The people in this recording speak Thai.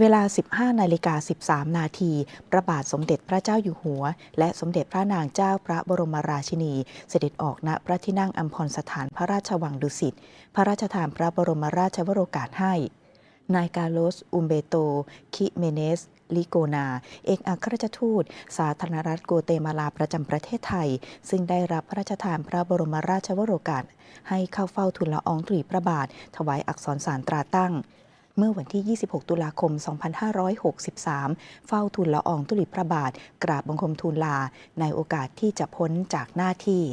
เวลา 15 นาฬิกา 13 นาที พระบาทสมเด็จพระเจ้าอยู่หัว และสมเด็จพระนางเจ้าพระบรมราชินี เสด็จออกณพระที่นั่งอัมพรสถานพระราชวังดุสิต พระราชทานพระบรมราชวโรกาสให้ นายกาโลส อุมเบโต คิเมเนสลิโกนา เอกอัครราชทูต สาธารณรัฐโกเตมาลาประจำประเทศไทย ซึ่งได้รับพระราชทานพระบรมราชวโรกาสให้เข้าเฝ้าทูลละอองธุลีพระบาท ถวายอักษรสารตราตั้ง เมื่อวันที่ 26 ตุลาคม 2563 เฝ้าทูลละอองตุลีพระบาท กราบบังคมทูลลา ในโอกาสที่จะพ้นจากหน้าที่